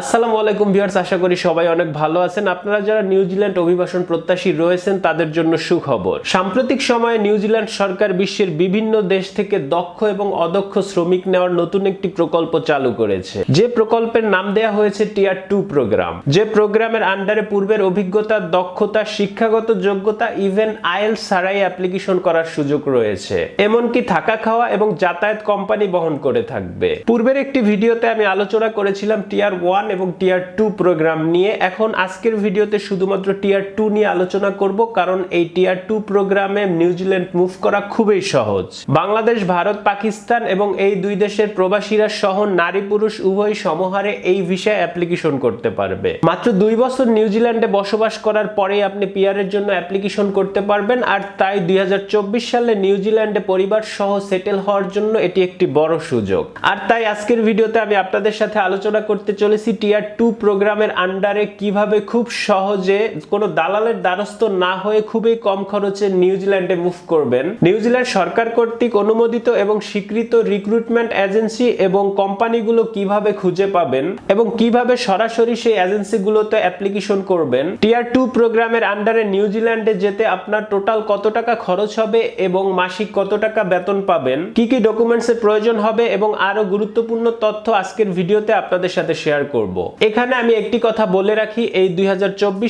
আসসালামু আলাইকুম ভিউয়ার্স, আশা করি সবাই অনেক ভালো আছেন। আপনারা যারা নিউজিল্যান্ড অভিবাসন প্রত্যাশী রয়েছেন, তাদের জন্য সুখবর। সাম্প্রতিক সময়ে নিউজিল্যান্ড সরকার বিশ্বের বিভিন্ন দেশ থেকে দক্ষ এবং অদক্ষ শ্রমিক নেওয়ার নতুন একটি প্রকল্প চালু করেছে। যে প্রকল্পের নাম দেয়া হয়েছে টিয়ার টু প্রোগ্রাম। যে প্রোগ্রামের আন্ডারে পূর্বের অভিজ্ঞতা, দক্ষতা, শিক্ষাগত যোগ্যতা, ইভেন আইএল সারাই অ্যাপ্লিকেশন করার সুযোগ রয়েছে। এমনকি থাকা খাওয়া এবং যাতায়াত কোম্পানি বহন করে থাকবে। পূর্বের একটি ভিডিওতে আমি আলোচনা করেছিলাম টিয়ার ওয়ান এবং টিয়ার টু প্রোগ্রাম নিয়ে এখন আজকের ভিডিওতে শুধুমাত্র টিয়ার টু নিয়ে আলোচনা করব, কারণ এই টিয়ার টু প্রোগ্রামে নিউজিল্যান্ড মুভ করা খুবই সহজ। বাংলাদেশ, ভারত, পাকিস্তান এবং এই দুই দেশের প্রবাসীরা সহ নারী পুরুষ উভয় সমহারে এই ভিসায় অ্যাপ্লিকেশন করতে পারবে। মাত্র দুই বছর নিউজিল্যান্ডে বসবাস করার পরেই আপনি পিয়ারের জন্য অ্যাপ্লিকেশন করতে পারবেন, আর তাই দুই হাজার চব্বিশ সালে নিউজিল্যান্ডে পরিবার সহ সেটেল হওয়ার জন্য এটি একটি বড় সুযোগ। আর তাই আজকের ভিডিওতে আমি আপনাদের সাথে আলোচনা করতে চলেছি টিয়ার টু প্রোগ্রামের আন্ডারে কীভাবে খুব সহজে কোনো দালালের দ্বারস্থ না হয়ে খুবই কম খরচে নিউজিল্যান্ডে মুভ করবেন? নিউজিল্যান্ড সরকার কর্তৃক অনুমোদিত এবং স্বীকৃত রিক্রুটমেন্ট এজেন্সি এবং কোম্পানিগুলো কীভাবে খুঁজে পাবেন এবং কীভাবে সরাসরি সেই এজেন্সিগুলোতে অ্যাপ্লিকেশন করবেন? টিয়ার টু প্রোগ্রামের আন্ডারে নিউজিল্যান্ডে যেতে আপনার টোটাল কত টাকা খরচ হবে এবং মাসিক কত টাকা বেতন পাবেন? কি কি ডকুমেন্টসের প্রয়োজন হবে এবং আরও গুরুত্বপূর্ণ তথ্য আজকের ভিডিওতে আপনাদের সাথে শেয়ার করব। এখানে আমি একটি কথা বলে রাখি, এই দুই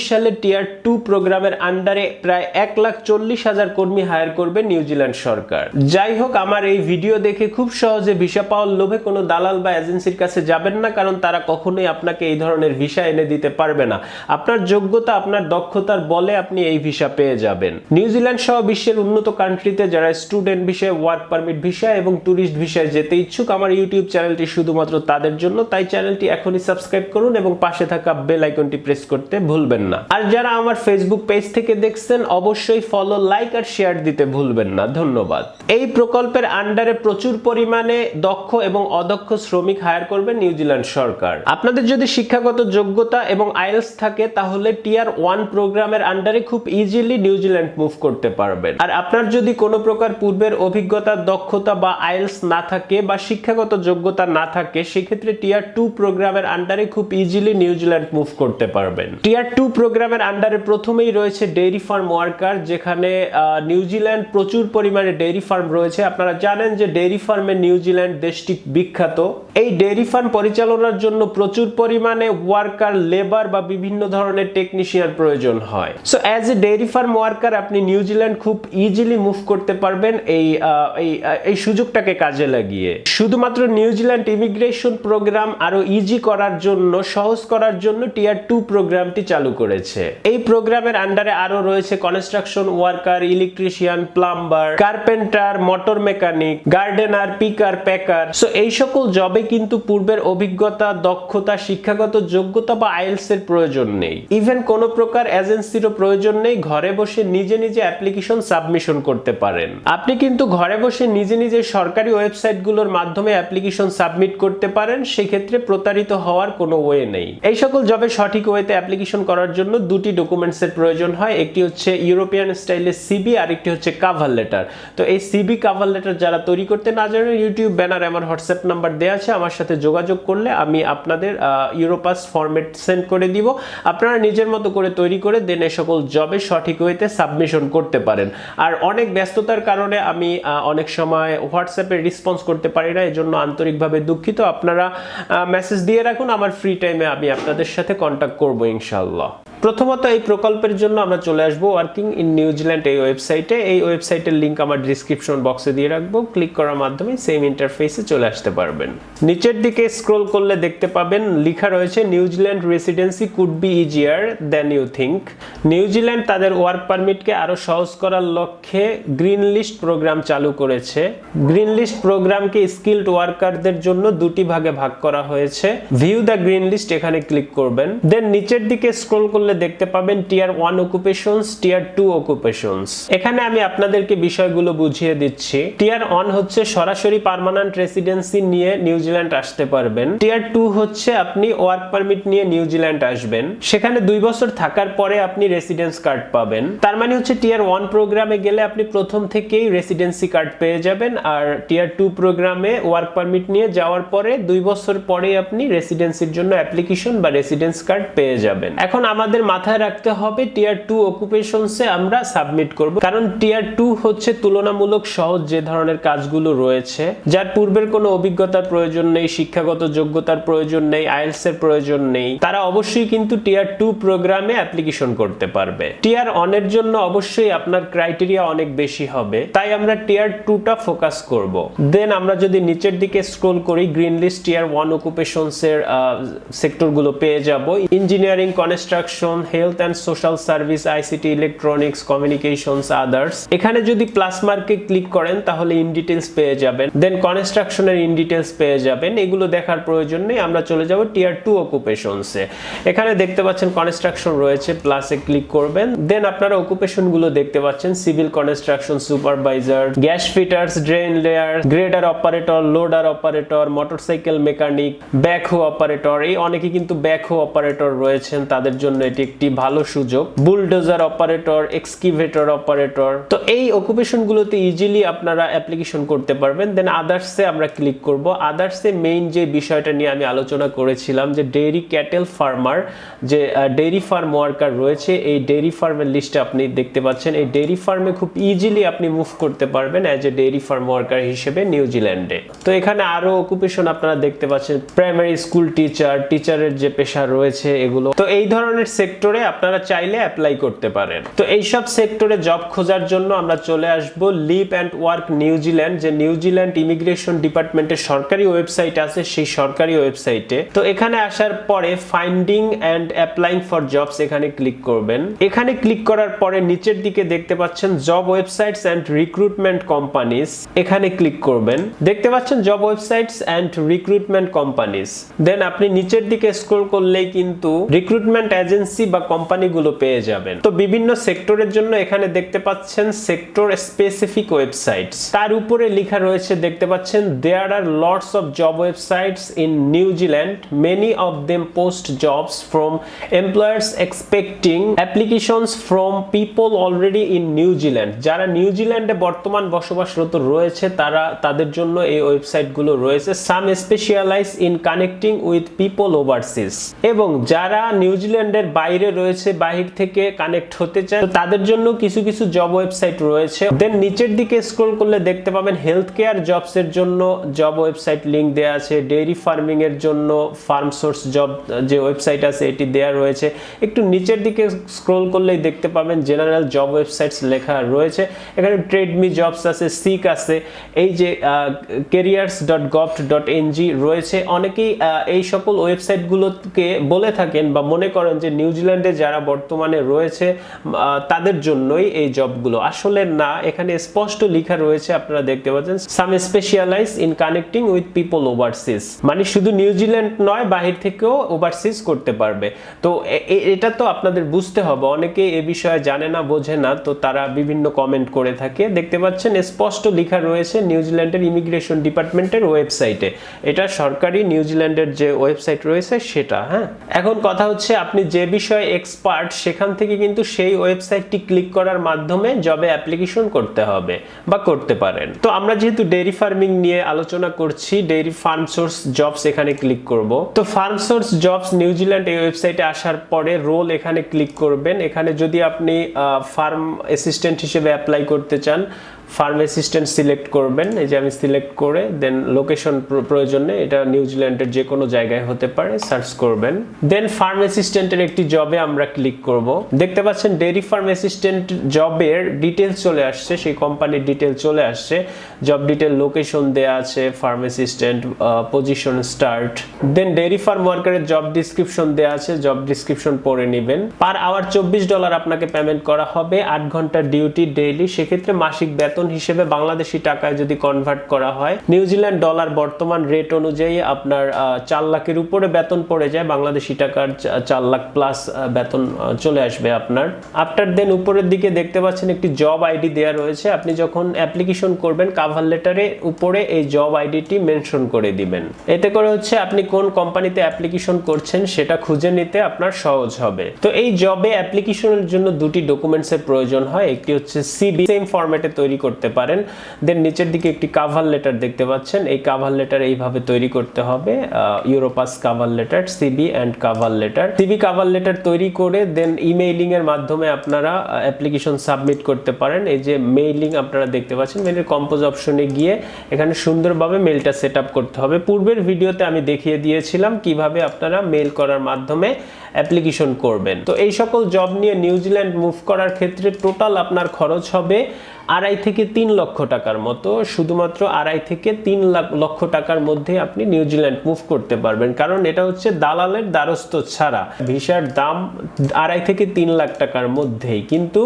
সালে টিয়ার টু প্রোগ্রামের আন্ডারে প্রায় এক লাখ চল্লিশ হাজার কর্মী হায়ার করবে নিউজিল্যান্ড সরকার। যাই হোক, আমার এই ভিডিও দেখে খুব সহজে ভিসা পাওয়ার লোভে কোনো দালাল বা এজেন্সির কাছে যাবেন না, কারণ তারা কখনোই আপনাকে এই ধরনের ভিসা এনে দিতে পারবে না। আপনার যোগ্যতা, আপনার দক্ষতার বলে আপনি এই ভিসা পেয়ে যাবেন। নিউজিল্যান্ড সহ বিশ্বের উন্নত কান্ট্রিতে যারা স্টুডেন্ট ভিসায় ওয়ার্ক পারমিট ভিসা এবং ট্যুরিস্ট ভিসায় যেতে ইচ্ছুক, আমার ইউটিউব চ্যানেলটি শুধুমাত্র তাদের জন্য, তাই চ্যানেলটি এখনই সাবস্ক্রাইব করুন এবং পাশে থাকা বেল আইকনটি প্রেস করতে ভুলবেন না। আর যারা আমার ফেসবুক পেজ থেকে দেখছেন, অবশ্যই ফলো লাইক আর শেয়ার দিতে ভুলবেন না। ধন্যবাদ। এই প্রকল্পের আন্ডারে প্রচুর পরিমাণে দক্ষ এবং অদক্ষ শ্রমিক হায়ার করবে নিউজিল্যান্ড সরকার। আপনাদের যদি শিক্ষাগত যোগ্যতা এবং আইএলস থাকে, তাহলে টিয়ার ওয়ান প্রোগ্রামের আন্ডারে খুব ইজিলি নিউজিল্যান্ড মুভ করতে পারবেন। আর আপনার যদি কোনো প্রকার পূর্বের অভিজ্ঞতা, দক্ষতা বা আইএলস না থাকে বা শিক্ষাগত যোগ্যতা না থাকে, সেক্ষেত্রে টিয়ার টু প্রোগ্রামের আন্ডারে খুব ইজিলি নিউজিল্যান্ড মুভ করতে পারবেন। টিয়ার টু প্রোগ্রামের আন্ডারে প্রথমেই রয়েছে ডেইরি ফার্ম ওয়ার্কার যেখানে নিউজিল্যান্ড প্রচুর পরিমাণে ডেইরি ফার্ম রয়েছে। আপনারা জানেন যে ডেইরি ফার্মে নিউজিল্যান্ড দেশটি বিখ্যাত। এই ডেইরি ফার্ম পরিচালনার জন্য প্রচুর পরিমাণে ওয়ার্কার লেবার বা বিভিন্ন ধরনের টেকনিশিয়ান প্রয়োজন হয়। So as a dairy farm worker আপনি নিউজিল্যান্ড খুব ইজিলি মুভ করতে পারবেন এই এই সুযোগটাকে কাজে লাগিয়ে। শুধুমাত্র নিউজিল্যান্ড ইমিগ্রেশন প্রোগ্রাম আরও ইজি করার জন্য, সহজ করার জন্য টিয়ার টু প্রোগ্রামটি চালু করেছে। এই প্রোগ্রামের আন্ডারে আরও রয়েছে construction worker electrician plumber carpenter motor mechanic gardener picker packer so এই সকল জবে কিন্তু পূর্বের অভিজ্ঞতা, দক্ষতা, শিক্ষাগত যোগ্যতা বা আইএলস এর প্রয়োজন নেই। ইভেন কোনো প্রকার এজেন্সিরও প্রয়োজন নেই, ঘরে বসে নিজে নিজে অ্যাপ্লিকেশন সাবমিশন করতে পারেন। আপনি কিন্তু ঘরে বসে নিজে নিজে সরকারি ওয়েবসাইটগুলোর মাধ্যমে অ্যাপ্লিকেশন সাবমিট করতে পারেন, সেক্ষেত্রে প্রতারিত হওয়ার কোনো ওয়ে নেই। এই সকল জবে সঠিক ওয়েতে অ্যাপ্লিকেশন করার জন্য দুটি ডকুমেন্টস এর প্রয়োজন হয়। একটি হচ্ছে ইউরোপিয়ান স্টাইলের সিবি আর একটি হচ্ছে কাভার লেটার তো এই সিবি কাভার লেটার যারা তৈরি করতে না জানেন ইউটিউব ব্যানারে আমার হোয়াটসঅ্যাপ নাম্বার দেওয়া আছে। আমার সাথে যোগাযোগ করলে আমি আপনাদের ইউরোপাস ফরম্যাট সেন্ড করে দিব। আপনারা নিজের মতো করে তৈরি করে দেন এই সকল জবে সঠিক ওয়েতে সাবমিশন করতে পারেন। আর অনেক ব্যস্ততার কারণে আমি অনেক সময় হোয়াটসঅ্যাপে রেসপন্স করতে পারি না। এজন্য আন্তরিকভাবে দুঃখিত। আপনারা মেসেজ দিয়ে রাখুন। আমার ফ্রি টাইমে আমি আপনাদের সাথে কন্ট্যাক্ট করব ইনশাল্লাহ প্রথমত এই প্রকল্পের জন্য আমরা চলে আসব ওয়ার্কিং ইন নিউজিল্যান্ড এই ওয়েবসাইটে এই ওয়েবসাইটের লিংক আমার ডিসক্রিপশন বক্সে দিয়ে রাখব। ক্লিক করার মাধ্যমে সেম ইন্টারফেসে চলে আসতে পারবেন। নিচের দিকে স্ক্রল করলে দেখতে পাবেন, লেখা রয়েছে New Zealand residency could be easier than you think New Zealand তাদের ওয়ার্ক পারমিটকে আরও সহজ করার লক্ষ্যে গ্রিন লিস্ট প্রোগ্রাম চালু করেছে। গ্রিন লিস্ট প্রোগ্রামকে স্কিল্ড ওয়ার্কারদের জন্য দুটি ভাগে ভাগ করা হয়েছে। ভিউ দ্য গ্রিন লিস্ট এখানে ক্লিক করবেন। দেন নিচের দিকে স্ক্রল করলে দেখতে পাবেন tier one occupations tier two occupations এখানে আমি আপনাদেরকে বিষয়গুলো বুঝিয়ে দিচ্ছি। টিয়ার ওয়ান হচ্ছে সরাসরি পার্মানেন্ট রেসিডেন্সি নিয়ে নিউজিল্যান্ড আসতে পারবেন। টিয়ার টু হচ্ছে আপনি ওয়ার্ক পারমিট নিয়ে নিউজিল্যান্ড আসবেন। সেখানে দুই বছর থাকার পরে আপনি রেসিডেন্স কার্ড পাবেন। তার মানে হচ্ছে টিয়ার ওয়ান প্রোগ্রামে গেলে আপনি প্রথম থেকেই রেসিডেন্সি কার্ড পেয়ে যাবেন আর টিয়ার টু প্রোগ্রামে ওয়ার্ক পারমিট নিয়ে যাওয়ার পরে দুই বছর পরে আপনি রেসিডেন্সির জন্য অ্যাপ্লিকেশন বা রেসিডেন্স কার্ড পেয়ে যাবেন। এখন আমাদের মাথায় রাখতে হবে টিয়ার টু অকুপেশনসে আমরা সাবমিট করব। কারণ টিয়ার টু হচ্ছে তুলনামূলক সহজ যে ধরনের কাজগুলো রয়েছে, যার পূর্বের কোনো অভিজ্ঞতার প্রয়োজন নেই, শিক্ষাগত যোগ্যতার প্রয়োজন নেই আইএলস এর প্রয়োজন নেই, তারা অবশ্যই কিন্তু টিয়ার টু প্রোগ্রামে অ্যাপ্লিকেশন করতে পারবে। টিয়ার অনের জন্য অবশ্যই আপনার ক্রাইটেরিয়া অনেক বেশি হবে, তাই আমরা টিয়ার টুটা ফোকাস করব। দেন আমরা যদি নিচের দিকে স্ক্রোল করি green list tier one occupations এর সেক্টরগুলো পেয়ে যাব। Engineering construction health and social service ICT electronics communications others এখানে যদি প্লাস মার্কে ক্লিক করেন, তাহলে ইন ডিটেলস পেয়ে যাবেন। দেন কনস্ট্রাকশনের ইন ডিটেলস পেয়ে যাবেন। এগুলো দেখার প্রয়োজন নেই। আমরা চলে যাব টিয়ার টু অকুপেশনসে এখানে দেখতে পাচ্ছেন কনস্ট্রাকশন রয়েছে প্লাসে ক্লিক করবেন। দেন আপনারা অকুপেশনগুলো দেখতে পাচ্ছেন। Civil construction supervisor gas fitters drain layer grader operator loader operator motorcycle mechanic backhoe operator এই অনেকে কিন্তু ব্যাকহো অপারেটর রয়েছেন তাদের জন্য এটি একটি ভালো সুযোগ বুলডোজার অপারেটর এক্সকিভেটর অপারেটর তো এই অকুপেশন গুলোতে ইজিলি আপনারা অ্যাপ্লিকেশন করতে পারবেন। দেন আদার্সে আমরা ক্লিক করব। আদার্সে মেইন যে বিষয়টা নিয়ে আমি আলোচনা করেছিলাম, যে ডেইরি ক্যাটেল ফার্মার যে ডেইরি ফার্ম ওয়ার্কার রয়েছে, এই ডেইরি ফার্মের লিস্টে আপনি দেখতে পাচ্ছেন। এই ডেইরি ফার্মে খুব ইজিলি আপনি মুভ করতে পারবেন as a dairy farm worker হিসেবে নিউজিল্যান্ডে তো এখানে আরও অকুপেশন আপনারা দেখতে পাচ্ছেন। প্রাইমারি স্কুল টিচার টিচারের যে পেশা রয়েছে এগুলো। তো এই ধরনের সেক্টরে আপনারা চাইলে অ্যাপ্লাই করতে পারেন। তো এইসব সেক্টরে জব খোঁজার জন্য আমরা চলে আসব live and work New Zealand যে নিউজিল্যান্ড ইমিগ্রেশন ডিপার্টমেন্টের সরকারি ওয়েবসাইট আছে, সেই সরকারি ওয়েবসাইটে তো এখানে আসার পরে finding and applying for jobs এখানে ক্লিক করবেন। এখানে ক্লিক করার পরে নিচের দিকে দেখতে পাচ্ছেন job websites and recruitment companies এখানে ক্লিক করবেন। দেখতে পাচ্ছেন job websites and recruitment companies then আপনি নিচের দিকে স্ক্রল করলেই কিন্তু রিক্রুটমেন্ট এজেন্সি বা কোম্পানিগুলো পেয়ে যাবেন। তো বিভিন্ন সেক্টরের জন্য এখানে দেখতে পাচ্ছেন সেক্টর স্পেসিফিক ওয়েবসাইটস তার উপরে লেখা রয়েছে, দেখতে পাচ্ছেন there are lots of job websites in New Zealand many of them post jobs from employers expecting applications from people already in New Zealand যারা নিউজিল্যান্ডে বর্তমান বসবাসরত রয়েছে, তারা তাদের জন্য এই ওয়েবসাইটগুলো রয়েছে। Some specialise in connecting with people overseas এবং যারা নিউজিল্যান্ডের বাইরে রয়েছে, বাহির থেকে কানেক্ট হতে চায় তাদের জন্য কিছু কিছু জব ওয়েবসাইট রয়েছে। দেন নিচের দিকে স্ক্রল করলে দেখতে পাবেন হেলথ কেয়ার জবস এর জন্য জব ওয়েবসাইট লিংক দেওয়া আছে ডেইরি ফার্মিং এর জন্য ফার্ম সোর্স জব যে ওয়েবসাইট আছে, এটি দেওয়া রয়েছে। একটু নিচের দিকে স্ক্রল করলেই দেখতে পাবেন জেনারেল জব ওয়েবসাইটস লেখা রয়েছে। এখানে ট্রেডমি জবস আছে সিক আছে, এই যে careers dot gov dot N Z রয়েছে। অনেকেই এই সকল ওয়েবসাইটগুলোকে বলে থাকেন বা মনে করেন যে নিউজিল্যান্ডে যারা বর্তমানে রয়েছে তাদের জন্যই এই জবগুলো। আসলে না, এখানে স্পষ্ট লেখা রয়েছে, আপনারা দেখতে পাচ্ছেন some specialise in connecting with people overseas মানে শুধু নিউজিল্যান্ড নয়, বাহির থেকেও ওভারসিজ করতে পারবে। তো এটা তো আপনাদের বুঝতে হবে অনেকে এ বিষয়ে জানে না, বোঝে না, তো তারা বিভিন্ন কমেন্ট করে থাকে। দেখতে পাচ্ছেন, স্পষ্ট লেখা রয়েছে নিউজিল্যান্ডের ইমিগ্রেশন ডিপার্টমেন্টের ওয়েবসাইটে এটা সরকারি নিউজিল্যান্ডের যে ওয়েবসাইট রয়েছে, সেটা হ্যাঁ? এখন কথা হচ্ছে, আপনি যে বিষয়ে এক্সপার্ট সেখান থেকে কিন্তু সেই ওয়েবসাইটটি ক্লিক করার মাধ্যমে জবে অ্যাপ্লিকেশন করতে হবে বা করতে পারেন। তো আমরা যেহেতু ডেইরি ফার্মিং নিয়ে আলোচনা করছি ডেইরি ফার্ম সোর্স জবস এখানে ক্লিক করব। তো ফার্ম সোর্স জবস নিউজিল্যান্ড এই ওয়েবসাইটে আসার পরে রোল এখানে ক্লিক করবেন। এখানে যদি আপনি ফার্ম অ্যাসিস্ট্যান্ট হিসেবে অ্যাপ্লাই করতে চান ফার্ম অ্যাসিস্ট্যান্ট সিলেক্ট করবেন। এই যে আমি সিলেক্ট করে দেন লোকেশন প্রয়োজনে এটা নিউজিল্যান্ডের যে কোনো জায়গায় হতে পারে সার্চ করবেন। দেন ফার্ম অ্যাসিস্ট্যান্টের একটি জবে আমরা ক্লিক করব। দেখতে পাচ্ছেন ডেইরি ফার্ম অ্যাসিস্ট্যান্ট জবের ডিটেলস চলে আসছে, সেই কোম্পানির ডিটেল চলে আসছে। জব ডিটেল লোকেশন দেয়া আছে farm assistant position start then dairy farm ওয়ার্কারের job description দেয়া আছে জব ডিসক্রিপশন পড়ে নেবেন। পার আওয়ার চব্বিশ ডলার আপনাকে পেমেন্ট করা হবে, আট ঘণ্টার ডিউটি ডেইলি সেক্ষেত্রে মাসিক বেতন বেতন হিসেবে বাংলাদেশি টাকায় যদি কনভার্ট করা হয় নিউজিল্যান্ড ডলার বর্তমান রেট অনুযায়ী আপনার চার লাখের উপরে বেতন পড়ে যায়, বাংলাদেশি টাকার চার লাখ প্লাস বেতন চলে আসবে আপনার। আফটার দেন উপরের দিকে দেখতে পাচ্ছেন একটি জব আইডি দেওয়া রয়েছে, আপনি যখন অ্যাপ্লিকেশন করবেন কাভার লেটারে উপরে এই জব আইডিটি মেনশন করে দিবেন। এতে করে হচ্ছে আপনি কোন কোম্পানিতে অ্যাপ্লিকেশন করছেন সেটা খুঁজে নিতে আপনার সহজ হবে। তো এই জবে অ্যাপ্লিকেশনের জন্য দুটি ডকুমেন্টসের প্রয়োজন হয়, একটি হচ্ছে সিবি সেম ফরম্যাটে তৈরি করতে পারেন। দেন নিচের দিকে একটি কাভার লেটার দেখতে পাচ্ছেন। এই কাভার লেটার এইভাবে তৈরি করতে হবে। Europass cover letter CV and cover letter CV cover letter তৈরি করে দেন ইমেইলিং এর মাধ্যমে আপনারা অ্যাপ্লিকেশন সাবমিট করতে পারেন। এই যে মেইলিং আপনারা দেখতে পাচ্ছেন মেইলের কম্পোজ অপশনে গিয়ে এখানে সুন্দরভাবে মেলটা সেট করতে হবে। পূর্বের ভিডিওতে আমি দেখিয়ে দিয়েছিলাম কীভাবে আপনারা মেল করার মাধ্যমে অ্যাপ্লিকেশন করবেন। তো এই সকল জব নিয়ে নিউজিল্যান্ড মুভ করার ক্ষেত্রে টোটাল আপনার খরচ হবে আড়াই থেকে তিন লক্ষ টাকার মতো, শুধুমাত্র আড়াই থেকে তিন লক্ষ টাকার মধ্যে আপনি নিউজিল্যান্ড মুভ করতে পারবেন। কারণ এটা হচ্ছে দালালের দ্বারস্থ ছাড়া। ভিসার দাম আড়াই থেকে তিন লাখ টাকার মধ্যেই। কিন্তু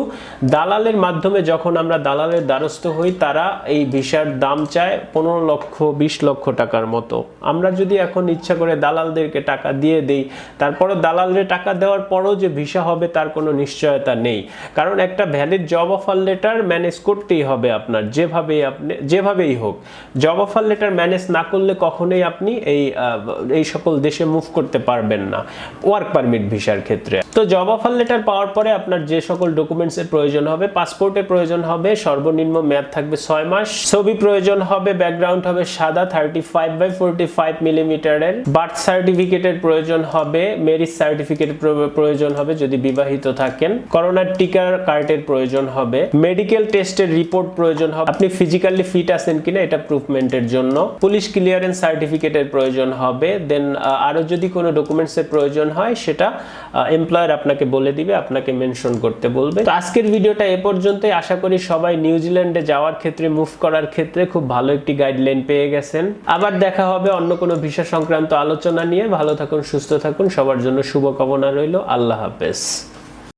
দালালের মাধ্যমে যখন আমরা দালালের দ্বারস্থ হই, তারা এই ভিসার দাম চায় পনেরো লক্ষ, বিশ লক্ষ টাকার মতো। আমরা যদি এখন ইচ্ছা করে দালালদেরকে টাকা দিয়ে দেই তারপরে দালালদের টাকা দেওয়ার পরও যে ভিসা হবে, তার কোনো নিশ্চয়তা নেই। কারণ একটা valid job offer letter manage করতেই হবে আপনার, যেভাবেই আপনি, যেভাবেই হোক। জব অফার লেটার ম্যানেজ না করলে কখনোই আপনি এই এই সকল দেশে মুভ করতে পারবেন না ওয়ার্ক পারমিট ভিসার ক্ষেত্রে। তো জব অফার লেটার পাওয়ার পরে আপনার যে সকল ডকুমেন্টসের প্রয়োজন হবে পাসপোর্টের প্রয়োজন হবে, সর্বনিম্ন মেয়াদ থাকবে ছয় মাস, ছবি প্রয়োজন হবে ব্যাকগ্রাউন্ড হবে সাদা thirty five by forty five মিলিমিটারের বার্থ সার্টিফিকেটের প্রয়োজন হবে মেরিজ সার্টিফিকেট প্রয়োজন হবে যদি বিবাহিত থাকেন। করোনার টিকার কার্ডের প্রয়োজন হবে। মেডিকেল টেস্টের রিপোর্ট প্রয়োজন হবে। আপনি ফিজিক্যালি ফিট আছেন কিনা এটা প্রুফমেন্টের জন্য। পুলিশ ক্লিয়ারেন্স সার্টিফিকেটের প্রয়োজন হবে। দেন আরও যদি কোনো ডকুমেন্টসের প্রয়োজন হয়, সেটা এমপ্লয়ার আপনাকে বলে দিবে, আপনাকে মেনশন করতে বলবে। তো আজকের ভিডিওটা এ পর্যন্তই। আশা করি সবাই নিউজিল্যান্ডে যাওয়ার ক্ষেত্রে মুভ করার ক্ষেত্রে খুব ভালো একটি গাইডলাইন পেয়ে গেছেন। আবার দেখা হবে অন্য কোনো বিষয় সংক্রান্ত আলোচনা নিয়ে। ভালো থাকুন, সুস্থ থাকুন। সবার জন্য শুভকামনা রইল। আল্লাহ হাফেজ।